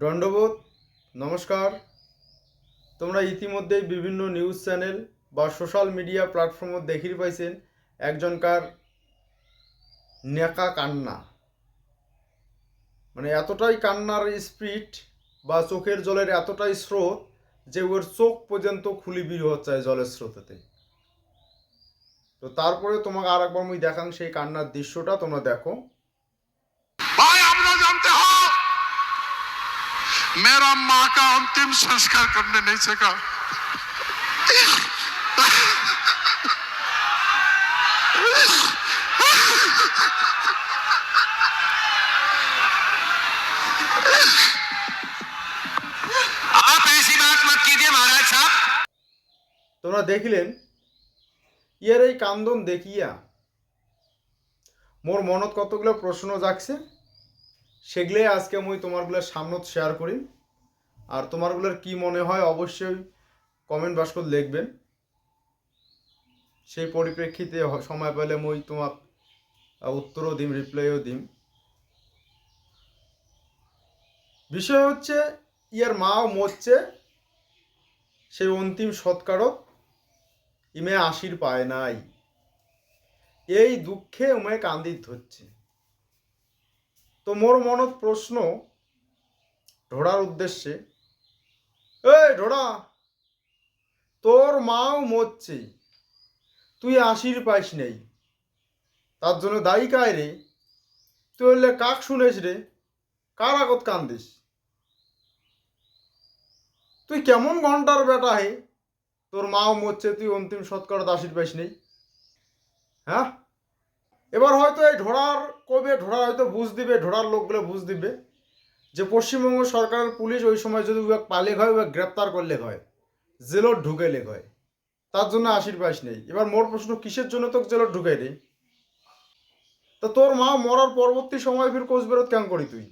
দণ্ডবোধ, নমস্কার। তোমরা ইতিমধ্যেই বিভিন্ন নিউজ চ্যানেল বা সোশ্যাল মিডিয়া প্ল্যাটফর্মত দেখির পাইছেন একজনকার নেকা কান্না মানে এতটাই কান্নার স্পিড বা চোখের জলের এতটাই স্রোত যে ওর চোখ পর্যন্ত খুলি বের হচ্ছে জলের স্রোতেতে। তো তারপরে তোমাকে আর একবার মুই দেখাং সেই কান্নার দৃশ্যটা, তোমরা দেখো। मेरा माँ का अंतिम संस्कार करने नहीं सका आप ऐसी बात मत कीजिए महाराज साहब তোমরা দেখিলেন ইয়ার এই কান্দন দেখিয়া মোর মনত কতগুলো প্রশ্ন জাগছে সেগুলোই আজকে আমি তোমারগুলোর সামনত শেয়ার করি। আর তোমারগুলোর কি মনে হয় অবশ্যই কমেন্ট বাক্স লিখবেন। সেই পরিপ্রেক্ষিতে সময় পেলে মুই তোমাক উত্তরও দিম রিপ্লাইও দিম। বিষয় হচ্ছে, ইয়ার মাও মরছে সেই অন্তিম সৎকারত ইমে আশির পায় নাই। এই দুঃখে উমে কান্দিত হচ্ছে। তো মোর মনত প্রশ্ন ঢোড়ার উদ্দেশ্যে, এই ঢোড়া, তোর মাও মরছে, তুই আশির পাইস নেই, তার জন্য দায়ী কায় রে? তুই হলে কাক শুনেছ রে? কার আগত কান্দিস? তুই কেমন ঘণ্টার বেটা হে? তোর মাও মরছে, তুই অন্তিম সৎকার দাসির পাইস নেই। হ্যাঁ? এবার হয়তো এই ঢোড়ার কবে ঢোড়া হয়তো বুঝ দিবে, ঢোড়ার লোকগুলো বুঝ দিবে যে পশ্চিমবঙ্গ সরকারের পুলিশ ওই সময় যদি উহাক পালে হয়, উহাক গ্রেপ্তার করলে হয়, জেলত ঢুকাইলে হয়, তার জন্য আশির পাইস নেই। এবার মোর প্রশ্ন, কিসের জন্য তোকে জেলত ঢুকাই রে তা তোর মা মরার পরবর্তী সময় ফির কোচবেরত কেন করি তুই?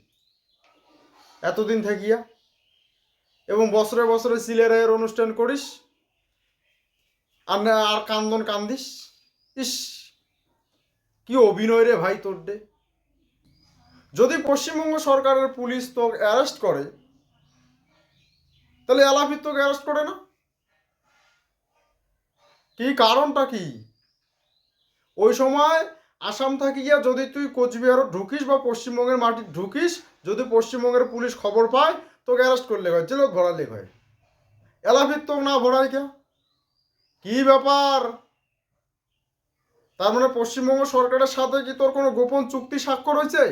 এতদিন থাকিয়া এবং বছরে বছরে সিলেরায়ের অনুষ্ঠান করিস, আর আর কান্দন কান্দিস, ইস। কি অভিনয় রে ভাই তোর ডে যদি পশ্চিমবঙ্গ সরকারের পুলিশ তোকে অ্যারেস্ট করে, তাহলে এলাফির তোকে অ্যারেস্ট করে না? কি কারণটা কি? ওই সময় আসাম থাকিয়া যদি তুই কোচবিহারত ঢুকিস বা পশ্চিমবঙ্গের মাটি ঢুকিস, যদি পশ্চিমবঙ্গের পুলিশ খবর পায়, তোকে অ্যারেস্ট করলে হয়, জেলত ভরালে হয়। এলাফির তো না ভরাই কে? কি ব্যাপার? তার মানে পশ্চিমবঙ্গ সরকারের সাথে কি তোর কোনো গোপন চুক্তি স্বাক্ষর হয়েছে?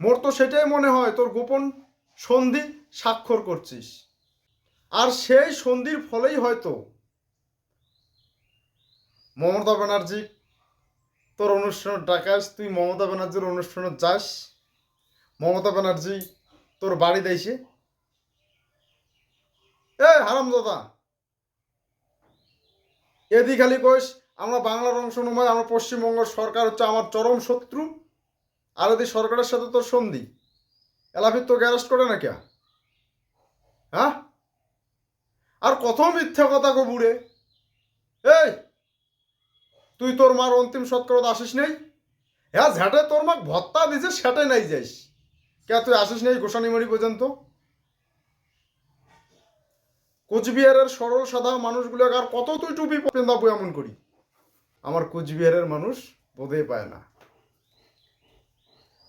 মোর তো সেটাই মনে হয়, তোর গোপন সন্ধি স্বাক্ষর করছিস। আর সেই সন্ধির ফলেই হয়তো মমতা ব্যানার্জি তোর অনুষ্ঠানে ডাকাস তুই মমতা ব্যানার্জির অনুষ্ঠানে যাস। মমতা ব্যানার্জি তোর বাড়ি দেয়ছে এ হারাম দাদা এদি খালি কইস আমরা বাংলার অংশ নয় আমরা পশ্চিমবঙ্গ সরকার হচ্ছে আমার চরম শত্রু। আর যদি সরকারের সাথে তোর সন্ধি এলাফির তোকে অ্যারেস্ট করে না কে হ্যাঁ? আর কত মিথ্যা কথা কবুরে এই, তুই তোর মার অন্তিম সৎকরত আসিস নেই? হ্যাঁ ঝ্যাটে তোর মাক ভত্তা দিছে সেটে নাই যাইস। কে, তুই আসিস নেই গোসানিমণি পর্যন্ত? কোচবিহারের সরল সাদা মানুষগুলো আর কত তুই টুপি পেন্দাবো এমন করি? আমার কোচবিহারের মানুষ বোধই পায় না।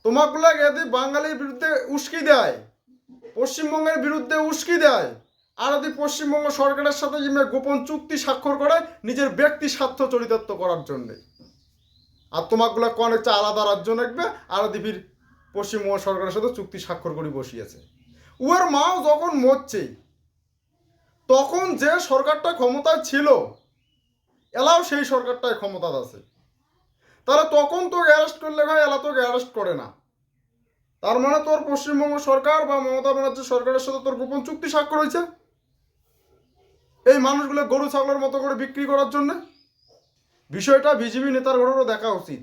তোমাগুলা যদি বাঙালির বিরুদ্ধে উস্কি দেয়, পশ্চিমবঙ্গের বিরুদ্ধে উস্কি দেয়, আর যদি পশ্চিমবঙ্গ সরকারের সাথে গোপন চুক্তি স্বাক্ষর করে, নিজের ব্যক্তি স্বার্থ চরিতার্থ করার জন্যে। আর তোমাগুলা হচ্ছে আলাদা রাজ্য নেকবে আর যদি পশ্চিমবঙ্গ সরকারের সাথে চুক্তি স্বাক্ষর করে বসিয়েছে। উয়ার মাও যখন মরছে, তখন যে সরকারটা ক্ষমতায় ছিল এলাও সেই সরকারটাই ক্ষমতা আছে। তাহলে তখন তোকে অ্যারেস্ট করলে ভাই, এলা তোকে অ্যারেস্ট করে না। তার মানে তোর পশ্চিমবঙ্গ সরকার বা মমতা ব্যানার্জি সরকারের সাথে তোর গোপন চুক্তি স্বাক্ষর হয়েছে? এই মানুষগুলো গরু, ছাগলের মতো করে বিক্রি করার জন্য? বিষয়টা বিজেপি নেতার ঘরেরও দেখা উচিত।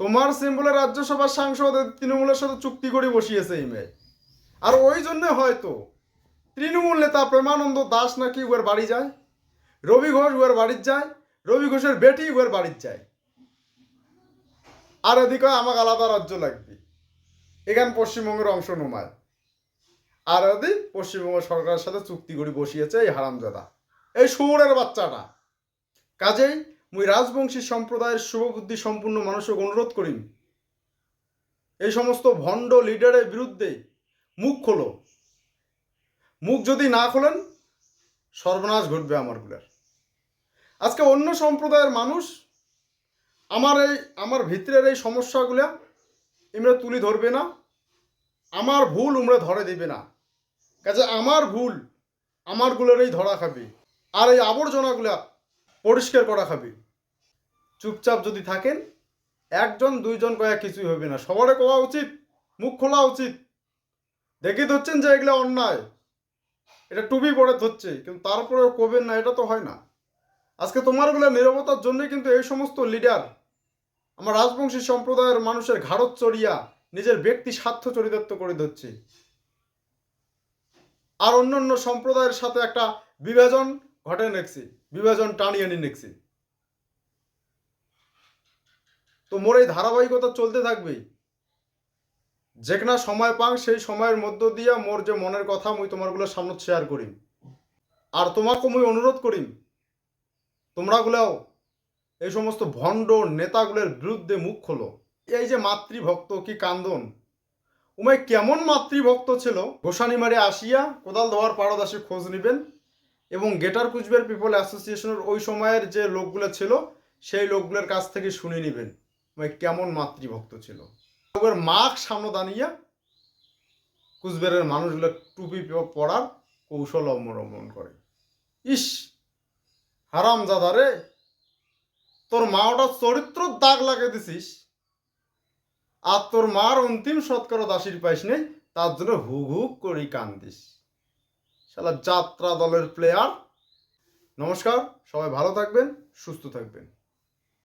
তোমার সিম্বলের রাজ্যসভার সাংসদ তৃণমূলের সাথে চুক্তি করে বসিয়েছে এই মেয়ে। আর ওই জন্য হয়তো তৃণমূল নেতা প্রেমানন্দ দাস নাকি উয়ার বাড়ি যায়? রবি ঘোষ উয়ার বাড়ির যায়, রবি ঘোষের বেটি উয়ার বাড়ির যায়। আর এদিকে আমাকে আলাদা রাজ্য লাগবে। এখান পশ্চিমবঙ্গের অংশ নমায়। আর যদি পশ্চিমবঙ্গ সরকারের সাথে চুক্তি করে বসিয়েছে এই হারামজাদা। এই শুয়োরের বাচ্চাটা। কাজেই মুই রাজবংশী সম্প্রদায়ের শুভবুদ্ধি সম্পূর্ণ মানুষকে অনুরোধ করি এই সমস্ত ভণ্ড লিডারের বিরুদ্ধে মুখ খোলো। মুখ যদি না খোলেন সর্বনাশ ঘটবে আমারগুলার আজকে অন্য সম্প্রদায়ের মানুষ আমার এই, আমার ভিতরের এই সমস্যাগুলা ইমরা তুলি ধরবে না, আমার ভুল উমরা ধরে দিবে না। কাজে আমার ভুল আমারগুলোরই ধরা খাবে আর এই আবর্জনাগুলা পরিষ্কার করা খাবে। চুপচাপ যদি থাকেন, একজন, দুইজন কয়া কিছুই হবে না। সবারে কোয়া উচিত, মুখ খোলা উচিত। দেখে ধরছেন যে এগুলা অন্যায়। এটা টুপি পরে ধরছে, কিন্তু তারপরেও কবেন না, এটা তো হয় না। আজকে তোমারগুলো নিরবতার জন্য কিন্তু এই সমস্ত লিডার আমার রাজবংশী সম্প্রদায়ের মানুষের ঘাড়ত চড়িয়া নিজের ব্যক্তি স্বার্থ চরিতার্থ করে ধরছে। আর অন্য অন্য সম্প্রদায়ের সাথে একটা বিভাজন ঘটে নেছি বিভাজন টানিয়ে নিয়ে নেছি তো মোর এই ধারাবাহিকতা চলতে থাকবেই। যেখানে সময় পাং, সেই সময়ের মধ্য দিয়া মোর যে মনের কথা মুই তোমারগুলো সামনে শেয়ার করিম। আর তোমাকে মুই অনুরোধ করিম, তোমরাগুলাও এই সমস্ত ভণ্ড নেতাগুলোর বিরুদ্ধে মুখ খোলো। এই যে মাতৃভক্ত কি কান্দন? উমায় কেমন মাতৃভক্ত ছিল? গোসানি মারে আসিয়া কোদাল ধোয়ার পারদাসী খোঁজ নেবেন এবং গেটার কুচবিহার পিপল অ্যাসোসিয়েশনের ওই সময়ের যে লোকগুলো ছিল, সেই লোকগুলোর কাছ থেকে শুনে নেবেন। উমায় কেমন মাতৃভক্ত ছিল? সামনে দাঁড়িয়ে মানুষগুলো টুপি কৌশল অবলম্বন করে। ইস, হারাম তোর মা ওটা চরিত্র দাগ লাগিয়ে দিছিস। আর তোর মার অন্তিম সৎকার দাসির পাইস নেই তার জন্য হুক হুক করি কান্দিস। শালা যাত্রা দলের প্লেয়ার নমস্কার, সবাই ভালো থাকবেন, সুস্থ থাকবেন।